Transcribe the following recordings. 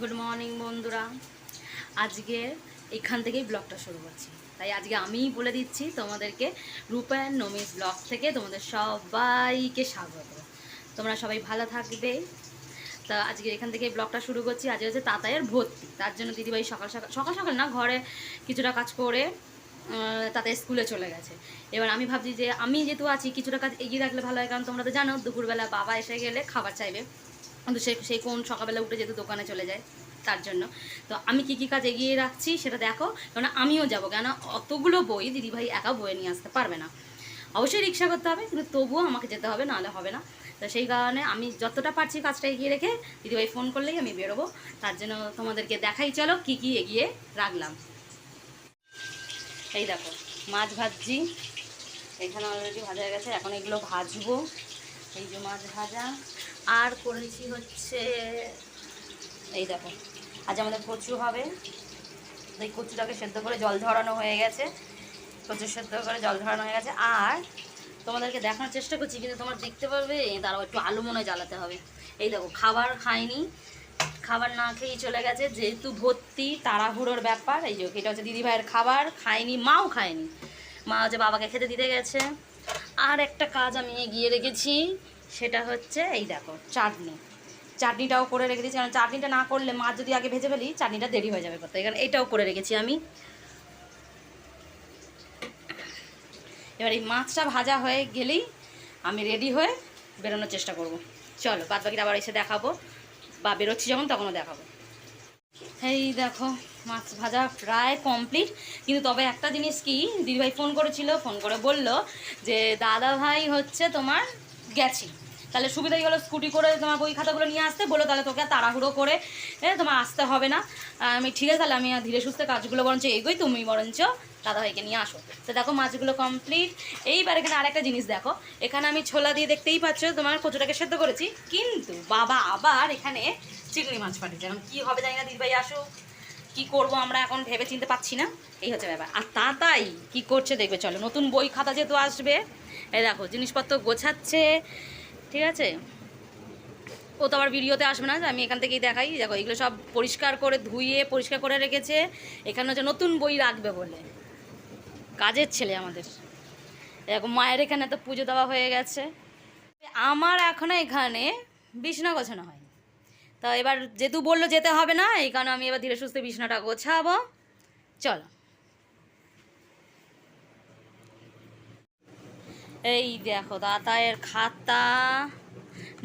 Good morning বন্ধুরা। আজকে এখান থেকেই ব্লগটা শুরু করছি। তাই আজকে আমিই বলে দিচ্ছি তোমাদেরকে রূপায়ণ নমিস ব্লগ থেকে তোমাদের সবাইকে স্বাগত। তোমরা সবাই ভালো থাকবে। তা আজকে এখান থেকে ব্লগটা শুরু করছি। আজকে হচ্ছে তাতাইয়ের ভর্তি। তার জন্য দিদিভাই সকাল সকাল সকাল সকাল না, ঘরে কিছুটা কাজ করে তাতে স্কুলে চলে গেছে। এবার আমি ভাবছি যে আমি যেহেতু আছি, কিছুটা কাজ এগিয়ে রাখলে ভালো হয়। কারণ তোমরা তো জানো, দুপুরবেলা বাবা এসে গেলে খাবার চাইবে। কিন্তু সে সেই কোন সকালবেলা উঠে যেহেতু দোকানে চলে যায়, তার জন্য। তো আমি কি কি কাজ এগিয়ে রাখছি সেটা দেখো কেন আমিও যাব কেন অতগুলো বই দিদিভাই একা বয়ে নিয়ে আসতে পারবে না। অবশ্যই রিক্সা করতে হবে, কিন্তু তবুও আমাকে যেতে হবে, নাহলে হবে না। তো সেই কারণে আমি যতটা পারছি কাজটা এগিয়ে রেখে দিদিভাই ফোন করলেই আমি বেরোবো। তার জন্য তোমাদেরকে দেখাই, চলো কি কি এগিয়ে রাখলাম। এই দেখো, মাছ ভাজছি। এখানে অলরেডি ভাজা হয়ে গেছে, এখন এগুলো ভাজবো। এই যে মাছ ভাজা। আর করেছি হচ্ছে, এই দেখো, আজ আমাদের কচু হবে। এই কচুটাকে সেদ্ধ করে জল ধরানো হয়ে গেছে। কচু সেদ্ধ করে জল ধরানো হয়ে গেছে। আর তোমাদেরকে দেখানোর চেষ্টা করছি, কিন্তু তোমার দেখতে পারবে তারাও একটু আলু মনে জ্বালাতে হবে। এই দেখো, খাবার খায়নি খাবার না খেয়েই চলে গেছে, যেহেতু ভর্তি তাড়াহুড়োর ব্যাপার, এই যে এটা হচ্ছে দিদিভাইয়ের খাবার খায়নি মাও খায়নি। মা হচ্ছে বাবাকে খেতে দিতে গেছে। আর একটা কাজ আমি এগিয়ে রেখেছি, সেটা হচ্ছে এই দেখো চাটনি। চাটনিটাও করে রেখে কারণ চাটনিটা না করলে মাছ যদি আগে ভেজে ফেলি, চাটনিটা দেরি হয়ে যাবে করতে। এখানে এটাও করে রেখেছি আমি। এবার এই মাছটা ভাজা হয়ে গেলেই আমি রেডি হয়ে বেরোনোর চেষ্টা করব। চলো বাদ বাকিটা আবার এসে দেখাবো, বা বেরোচ্ছি যখন, তখনও দেখাবো। এই দেখো, মাছ ভাজা প্রায় কমপ্লিট কিন্তু তবে একটা জিনিস কি, দিদিভাই ফোন করেছিল ফোন করে বলল যে দাদা ভাই হচ্ছে তোমার গেছি। তাহলে সুবিধাই হলো স্কুটি করে তোমার বই খাতাগুলো নিয়ে আসতে, বলো তাহলে তোকে আর তাড়াহুড়ো করে তোমার আসতে হবে না। আমি ঠিক আছে, তাহলে আমি ধীরে সুস্থে কাজগুলো বরঞ্চ এগোই, তুমি বরঞ্চ দাদা ভাইকে নিয়ে আসো। তো দেখো মাছগুলো কমপ্লিট এইবার এখানে আরেকটা জিনিস দেখো। এখানে আমি ছোলা দিয়ে দেখতেই পাচ্ছ, তোমার কচুটাকে সেদ্ধ করেছি। কিন্তু বাবা আবার এখানে চিংড়ি মাছ পাঠিয়েছে। এখন কী হবে জানি না দিদিভাই আসো কি করব আমরা এখন ভেবে চিনতে পাচ্ছি না। এই হচ্ছে ব্যাপার। আর তা তাই কী করছে দেখবে, চলো। নতুন বই খাতা যেহেতু আসবে, এই দেখো, জিনিসপত্র গোছাচ্ছে। ঠিক আছে? ও তো আবার ভিডিওতে আসবে না, আমি এখান থেকেই দেখাই। দেখো, এগুলো সব পরিষ্কার করে ধুইয়ে পরিষ্কার করে রেখেছে। এখানে হচ্ছে নতুন বই রাখবে বলে। কাজের ছেলে আমাদের। এরকম মায়ের এখানে তো পুজো দেওয়া হয়ে গেছে। আমার এখনও এখানে বিছনা গোছানো হয়নি। তা এবার যেহেতু বলল যেতে হবে না, এই কারণে আমি এবার ধীরে সুস্থে বিছনাটা গোছাবো। চলো। এই দেখো দাতায়ের খাতা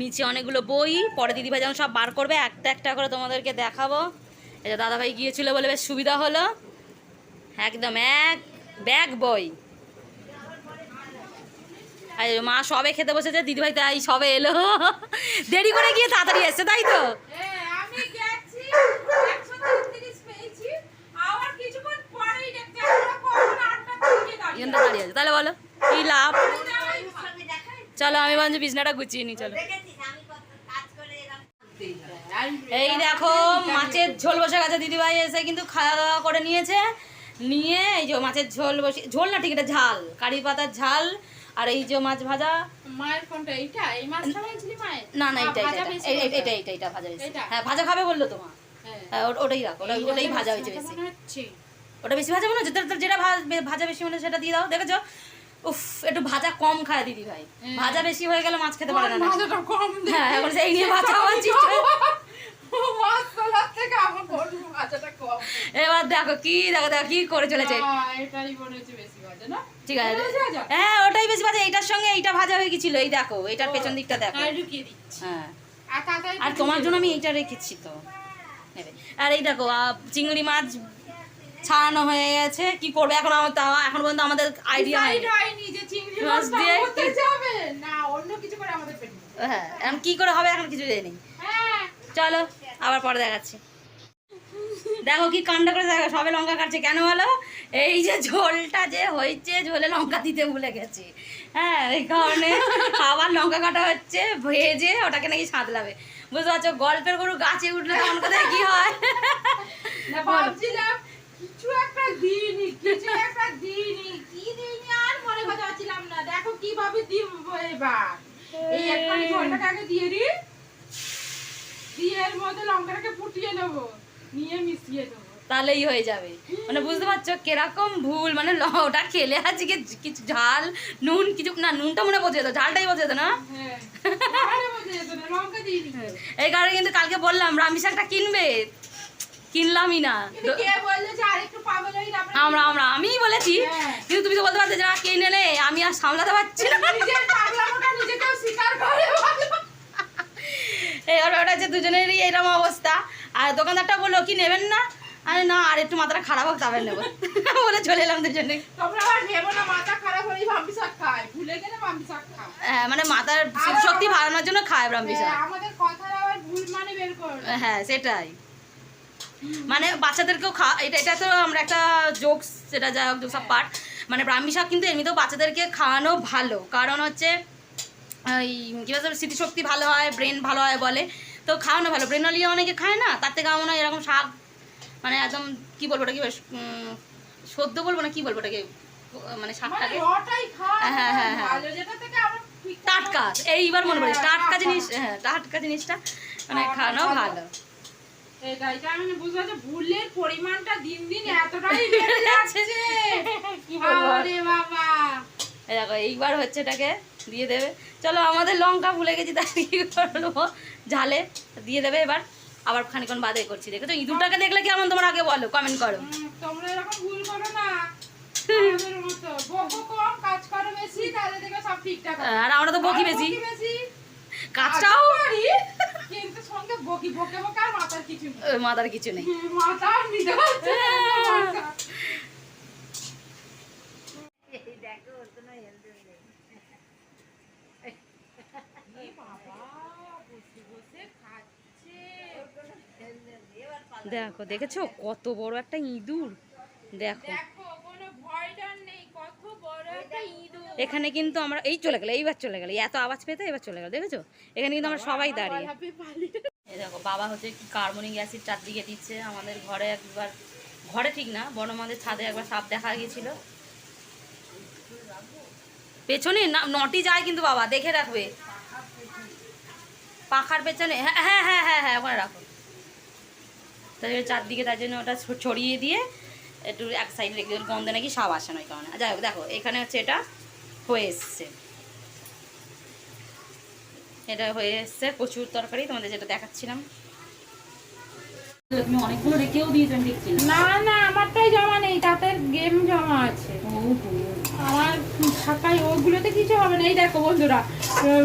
নিচে অনেকগুলো বই পরে দিদিভাই যখন সব বার করবে একটা একটা করে তোমাদেরকে দেখাবো। এই যে দাদাভাই গিয়েছিল বলে বেশ সুবিধা হলো। একদম এক ব্যাগ বই। আর মা সবে খেতে বসেছে দিদিভাই তাই সবে এলো। দেরি করে গিয়ে তাড়াতাড়ি এসছে তাই তো? আমি গেছি, 133 পেয়েছি, আবার কিছুক্ষণ পরেই দেখতে আমরা কখন আটটা থেকে দাঁড়িয়ে এখানটা দাঁড়িয়ে আছে তাহলে বলো কি লাভ? চলো আমি বলছি বিছনাটা গুছিয়ে নি চলো। এই দেখো মাছের ঝোল বসে গেছে দিদিভাই এসে কিন্তু খাওয়া দাওয়া করে নিয়েছে। নিয়ে এই যে মাছের ঝোল বসে ঝোল না ঠিক এটা ঝাল কারি পাতার ঝাল আর এই যে মাছ ভাজা। মায়ের কোনটা এইটা এই মাছটা মায়ের? না না এটা কোনটা? এইটা এইটা এইটা ভাজা এইটা? হ্যাঁ ভাজা খাবে বলল তোমার। হ্যাঁ। হ্যাঁ ওটাই রাখো ওটা- ওটাই ভাজা হয়েছে বেশি। ওটা বেশি ভাজা মনে হচ্ছে? যেটা ভাজা বেশি মনে সেটা দিয়ে দাও দেখেছ? উফ একটু ভাজা কম খায় দিদি ভাই। হ্যাঁ। ভাজা বেশি হয়ে গেলে মাছ খেতে পারে না। আমার কম হ্যাঁ এখন সেই নিয়ে ভাজা হচ্ছি কম। এবার দেখো কি দেখো দেখো কি করে চলেছে? ঠিক আছে? হ্যাঁ ওটাই বেশি ভাজা। এইটার সঙ্গে এইটা ভাজা হয়ে গেছিল এই দেখো এইটার পেছন দিকটা দেখো। হ্যাঁ। আর তোমার জন্য আমি এইটা রেখেছি তো। আর এই দেখো চিংড়ি মাছ ছাড়ানো হয়ে গেছে। কি করবে এখন আমার তাও এখন পর্যন্ত আমাদের আইডিয়া হয়নি। যে চিংড়ি মাছ দিয়ে যাবে। না, অন্য কিছু করে আমাদের পেটে। হ্যাঁ এখন কি করে হবে এখন কিছু জানি। হ্যাঁ, চলো আবার পরে দেখাচ্ছি। দেখো কি কাণ্ড করে দেখো সবে লঙ্কা কাটছে। কেন বলো? এই যে ঝোলটা যে হয়েছে ঝোলে লঙ্কা দিতে ভুলে গেছি। হ্যাঁ এই কারণে আবার লঙ্কা কাটা হচ্ছে ভেজে ওটাকে নাকি সাঁতলাবে। বুঝতে পারছ? গল্পের গরু গাছে উঠলে তখন কোথায় কি হয়? কিছু একটা দিইনি, কিছু একটা দিইনি। কি দিইনি আর মনে না। দেখো কীভাবে দিব এবার। এই একটুখানি ঝোলটাকে দিয়ে দিই। দিয়ে এর মধ্যে লঙ্কাটাকে ফুটিয়ে নেব নিয়ে মিশিয়ে দেবো তাহলেই হয়ে যাবে মানে বুঝতে পারছ কীরকম ভুল মানে ওটা খেলে আজকে কিছু ঝাল নুন কিছু না নুনটা মনে বোঝে যেত ঝালটাই বোঝে তো না হ্যাঁ আরে বোঝা যেত না এই কারণে কিন্তু কালকে বললাম রামি শাকটা কিনবে কিনলামই না। কে আমরা আমরা আমিই বলেছি। হ্যাঁ। কিন্তু তুমি তো বলতে পারতে যে না কিনে নেলে আমি আর সামলাতে পারছি না। এবার ওটা হচ্ছে দুজনেরই এরকম অবস্থা। আর দোকানদারটা বলল কি নেবেন না? আরে না আর একটু মাথাটা খারাপ হোক তবে নেব। বলে চলে এলাম দুজনে। শাক শাক হ্যাঁ, মানে মাথার শক্তি বাড়ানোর জন্য খায় ব্রাহ্মী শাক। হ্যাঁ, ভুল মানে হ্যাঁ সেটাই। মানে বাচ্চাদেরকেও খা এটা এটা তো আমরা একটা জোকস সেটা যা হোক সব পার্ট মানে ব্রাহ্মী শাক কিন্তু এমনিতেও বাচ্চাদেরকে খাওয়ানো ভালো। কারণ হচ্ছে এই কী বলছে স্মৃতিশক্তি ভালো হয় ব্রেন ভালো হয় বলে। তো খাওয়ানো ভালো। ব্রেন অনেকে খায় না তার থেকে আমার এরকম শাক মানে একদম কি বলব ওটা কি সদ্য বলব না কি বলব ওটাকে মানে মানে শাকটাকে হ্যাঁ, হ্যাঁ, হ্যাঁ। আমরা ঠিক টাটকা। এইবার মনে পড়ে হ্যাঁ, টাটকা। জিনিস হ্যাঁ টাটকা জিনিসটা মানে খাওয়ানো ভালো। ভালো এটা এটা বুঝতে পারছি ভুলের পরিমাণটা দিন দিন এতটাই বেড়ে যাচ্ছে। কি আরে? বাবা। এই দেখো এইবার হচ্ছে এটাকে দিয়ে দেবে। চলো আমাদের লঙ্কা ভুলে গেছি কি করব? ঝালে দিয়ে দেবে এবার। আবার খানিক্ষণ বাদে করছি দেখে তো ইঁদুরটাকে দেখলে কেমন তোমার আগে বলো কমেন্ট করো। তোমরা এরকম ভুল করো না। আর আমরা তো বকি বেশি। কাজটাও কিন্তু সঙ্গে বকি বকে বকে আর মাথার কিছু নেই। দেখো দেখেছ? কত বড় একটা ইঁদুর। দেখো। দেখো কোনো ভয় ডর নেই। কত বড় একটা ইঁদুর। এখানে কিন্তু আমরা এই চলে গেলো এইবার চলে গেলো। এত আওয়াজ পেতে এবার চলে গেলো দেখেছ? এখানে কিন্তু আমরা সবাই দাঁড়িয়ে। এই দেখো, বাবা হচ্ছে কার্বনিক অ্যাসিড চারদিকে দিচ্ছে। আমাদের ঘরে একবার, ঘরে ঠিক না বড় আমাদের ছাদে একবার সাপ দেখা গিয়েছিল। পেছনে না, নটি যায় কিন্তু বাবা, দেখে রাখবে। পাখার পেছনে হ্যাঁ হ্যাঁ হ্যাঁ হ্যাঁ হ্যাঁ ওখানে রাখো। তাই চারদিকে তার জন্য ওটা ছড়িয়ে দিয়ে একটু এক সাইড রেখে গন্ধে নাকি সাপ আসে না ওই কারণে। যাই হোক, দেখো, এখানে হচ্ছে এটা হয়ে এসছে। এটা হয়ে এসছে। প্রচুর তরকারি তোমাদের যেটা দেখাচ্ছিলাম। তুমি অনেকগুলো রেখেও দিয়েছ আমি দেখছি না। না না আমারটাই জমা নেই তাতে গেম জমা আছে। আমার থাকায় ওগুলোতে কিছু হবে না। এই দেখো বন্ধুরা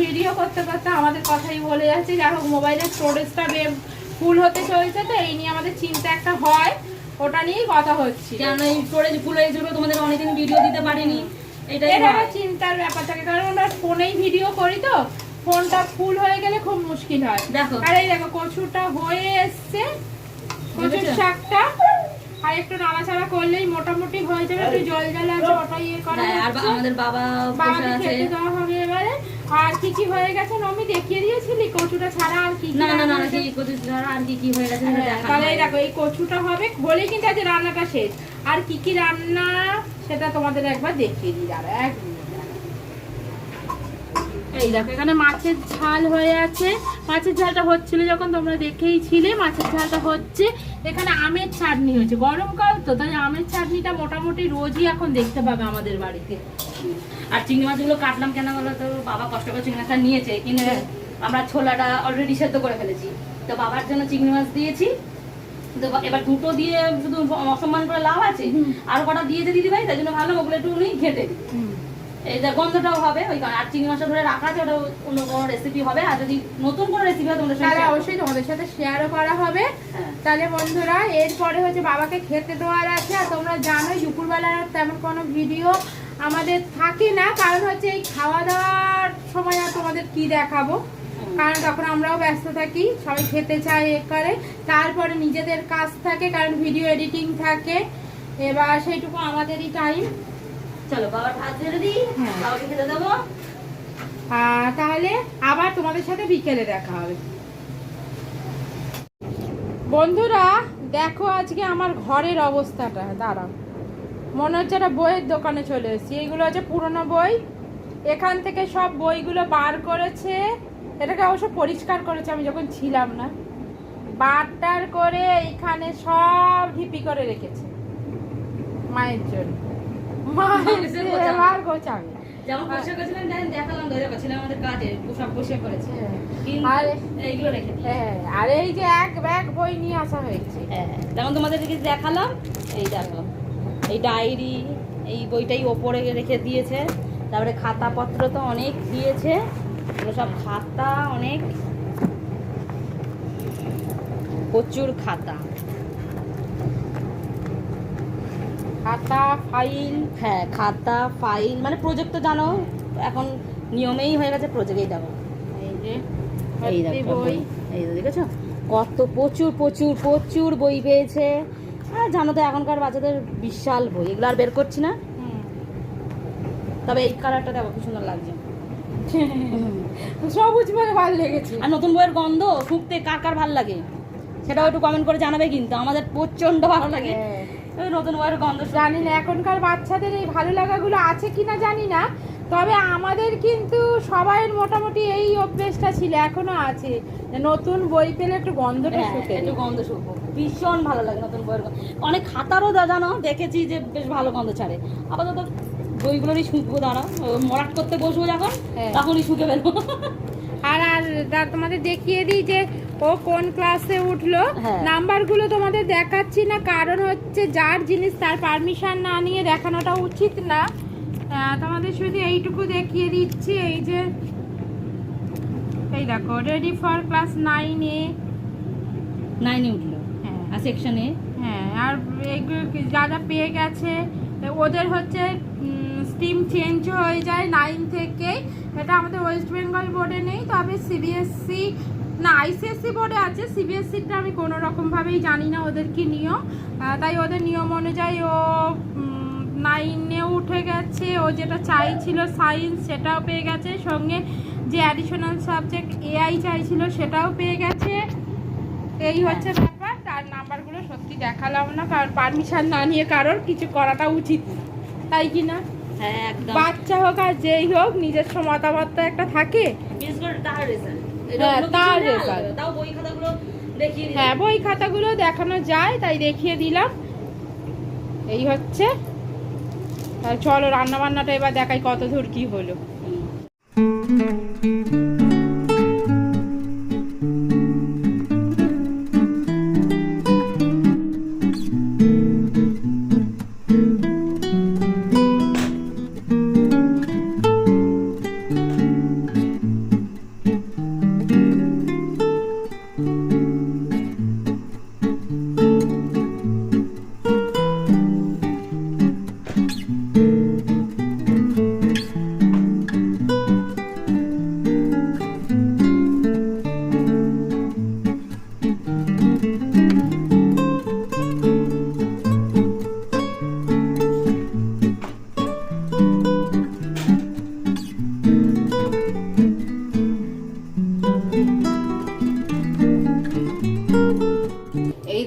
ভিডিও করতে করতে আমাদের কথাই বলে যাচ্ছে। যাই হোক মোবাইলের স্টোরেজটা ফুল হতে চলছে তো এই নিয়ে আমাদের চিন্তা একটা হয়। ওটা নিয়েই কথা হচ্ছে। কেন এই স্টোরেজ ফুল হয়ে জন্য তোমাদের অনেকদিন ভিডিও দিতে পারিনি। এটাই এটা চিন্তার ব্যাপার থাকে কারণ আমরা ফোনেই ভিডিও করি তো ফোনটা ফুল হয়ে গেলে খুব মুশকিল হয়। দেখো। আর এই দেখো কচুটা হয়ে এসছে। কচুর শাকটা। আর একটু নাড়াচাড়া করলেই মোটামুটি হয়ে যাবে। একটু জল জল আছে ওটা ইয়ে করা হ্যাঁ, আর আমাদের বাবা বাবাকে খেতে দেওয়া হবে এবারে। আর কি কি হয়ে গেছে নমি দেখিয়ে দিয়েছিলি? কচুটা ছাড়া আর কি না না না না রান্না কি কত আর কি কি হয়ে গেছে হ্যাঁ, তাহলে দেখো এই কচুটা হবে হলেই কিন্তু আজ রান্নাটা শেষ। আর কি কি রান্না সেটা তোমাদের একবার দেখিয়ে দিই দাঁড়া এক। এই দেখো এখানে মাছের ঝাল হয়ে আছে। মাছের ঝালটা হচ্ছিল যখন তোমরা দেখেই ছিলে মাছের ঝালটা হচ্ছে এখানে আমের চাটনি হচ্ছে গরমকাল তো তাই আমের চাটনিটা মোটামুটি রোজই এখন দেখতে পাবে আমাদের বাড়িতে। আর চিংড়ি মাছগুলো কাটলাম কেন বলো তো? বাবা কষ্ট করে চিংড়ি মাছটা নিয়েছে কিন্তু আমরা ছোলাটা অলরেডি সেদ্ধ করে ফেলেছি। তো বাবার জন্য চিংড়ি মাছ দিয়েছি। তো এবার দুটো দিয়ে শুধু অসম্মান করে লাভ আছে? আর কটা দিয়েছে দিদি ভাই তাই জন্য ভালো ওগুলো একটু উনি ঘেটে দিই। এই যে গন্ধটাও হবে ওই কারণে আর চিংড়ি মাছটা ধরে রাখা আছে ওটা অন্য কোনো রেসিপি হবে। আর যদি নতুন কোনো রেসিপি হয় তোমাদের সঙ্গে তাহলে অবশ্যই তোমাদের সাথে শেয়ারও করা হবে। হ্যাঁ। তাহলে বন্ধুরা এরপরে হচ্ছে বাবাকে খেতে দেওয়ার আছে। আর তোমরা জানোই দুপুরবেলার তেমন কোনো ভিডিও আমাদের থাকে না। কারণ হচ্ছে এই খাওয়া দাওয়ার সময় আর তোমাদের কি দেখাবো? কারণ তখন আমরাও ব্যস্ত থাকি সবাই খেতে চায় এ করে। তারপরে নিজেদের কাজ থাকে কারণ ভিডিও এডিটিং থাকে। এবার সেইটুকু আমাদেরই টাইম চলো বাবার ভাত ছেড়ে দিই হ্যাঁ। বাবাকে খেতে দেবো। তাহলে আবার তোমাদের সাথে বিকেলে দেখা হবে। বন্ধুরা দেখো আজকে আমার ঘরের অবস্থাটা। দাঁড়াও। মনে হচ্ছে একটা বইয়ের দোকানে চলে এসেছি। এইগুলো হচ্ছে পুরনো বই। এখান থেকে সব বইগুলো বার করেছে। এটাকে অবশ্য পরিষ্কার করেছে আমি যখন ছিলাম না। বাটার করে এইখানে সব ঢিপি করে রেখেছে। মায়ের জন্য। আর- হ্যাঁ আর এই যে এক বই নিয়ে আসা হয়েছে হ্যাঁ যেমন তোমাদেরকে দেখালাম এই এই এই বইটাই ওপরে রেখে দিয়েছে তারপরে খাতাপত্র তো অনেক দিয়েছে সব খাতা অনেক প্রচুর খাতা। খাতা ফাইল। হ্যাঁ খাতা ফাইল মানে প্রজেক্ট তো জানো এখন নিয়মেই হয়ে গেছে প্রজেক্ট এই দেখো। এই যে দেখো বই। এই তো দেখেছ? কত প্রচুর প্রচুর প্রচুর বই পেয়েছে। আর জানো তো এখনকার বাচ্চাদের বিশাল বই এগুলো আর বের করছি না। তবে এই কালারটা দেখো কি সুন্দর লাগছে। সবুজ বলে ভালো লেগেছে। আর নতুন বইয়ের গন্ধ শুকতে কার কার ভালো লাগে? সেটাও একটু কমেন্ট করে জানাবে কিন্তু আমাদের প্রচণ্ড ভালো লাগে। হ্যাঁ। নতুন বইয়ের গন্ধ জানি না এখনকার বাচ্চাদের এই ভালো লাগাগুলো আছে কিনা জানি না তবে আমাদের কিন্তু সবাইয়ের মোটামুটি এই অভ্যেসটা ছিল এখনও আছে। নতুন বই পেলে একটু গন্ধটা হ্যাঁ, শুকে একটু গন্ধ শুকবো। ভীষণ ভালো লাগে নতুন বইয়ের অনেক খাতারও দা- জানো দেখেছি যে বেশ ভালো গন্ধ ছাড়ে। আপাতত বইগুলোরই শুকবো দাঁড়া মরাট করতে বসবো যখন হ্যাঁ। তখনই শুকে বেরো আর আর তোমাদের দেখিয়ে দিই যে ও কোন ক্লাসে উঠল? হ্যাঁ। নাম্বারগুলো তোমাদের দেখাচ্ছি না কারণ হচ্ছে যার জিনিস তার পারমিশন না নিয়ে দেখানোটা উচিত না। তোমাদের শুধু এইটুকু দেখিয়ে দিচ্ছি এই যে এই দেখো রেডি ফর ক্লাস নাইনে নাইনে উঠল। হ্যাঁ। আর সেকশনে হ্যাঁ আর এগুলো যা যা পেয়ে গেছে ওদের হচ্ছে স্ট্রিম চেঞ্জ হয়ে যায় নাইন থেকে। এটা আমাদের ওয়েস্ট বেঙ্গল বোর্ডে নেই তবে সিবিএসসি না আইসিএসসি বোর্ডে আছে সিবিএসসিটা আমি কোনো রকমভাবেই জানি না ওদের কি নিয়ম তাই ওদের নিয়ম অনুযায়ী ও নাইনে উঠে গেছে ও যেটা চাইছিল সায়েন্স সেটাও পেয়ে গেছে সঙ্গে যে অ্যাডিশনাল সাবজেক্ট এআই চাইছিল সেটাও পেয়ে গেছে। এই হচ্ছে ব্যাপার তার নাম্বারগুলো সত্যি দেখালাম না কারণ পারমিশন না নিয়ে কারোর কিছু করাটা উচিত তাই কি না? হ্যাঁ বাচ্চা হোক আর যেই হোক নিজস্ব মতামত তো একটা থাকে। বিশেষ তার রেজাল্ট হ্যাঁ, তাও বই খাতাগুলো দেখিয়ে হ্যাঁ বই খাতাগুলো দেখানো যায় তাই দেখিয়ে দিলাম। এই হচ্ছে। তাহলে চলো রান্না বান্নাটা এবার দেখাই কত দূর কি হলো।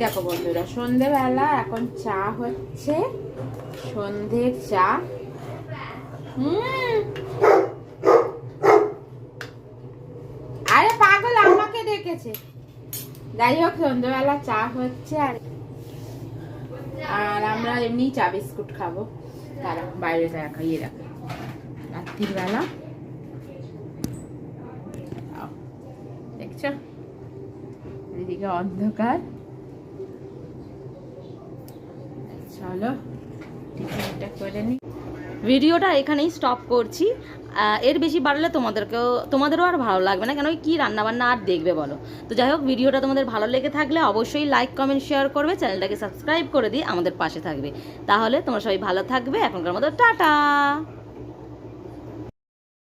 দেখো বন্ধুরা সন্ধেবেলা এখন চা হচ্ছে সন্ধ্যের চা। আরে পাগল আমাকে ডেকেছে। যাই হোক চা হচ্ছে আর আর আমরা এমনি চা বিস্কুট খাব। তারা বাইরে চা খাইয়ে রাখো। রাত্রির বেলা আও, দেখছ? এদিকে অন্ধকার। চলো করে ভিডিওটা এখানেই স্টপ করছি। এর বেশি বাড়লে তোমাদেরকেও, তোমাদেরও আর ভালো লাগবে না কেন ওই কী রান্নাবান্না আর দেখবে বলো? তো যাই হোক, ভিডিওটা তোমাদের ভালো লেগে থাকলে অবশ্যই লাইক কমেন্ট শেয়ার করবে, চ্যানেলটাকে সাবস্ক্রাইব করে দিয়ে আমাদের পাশে থাকবে। তাহলে তোমরা সবাই ভালো থাকবে, এখনকার মতো টাটা!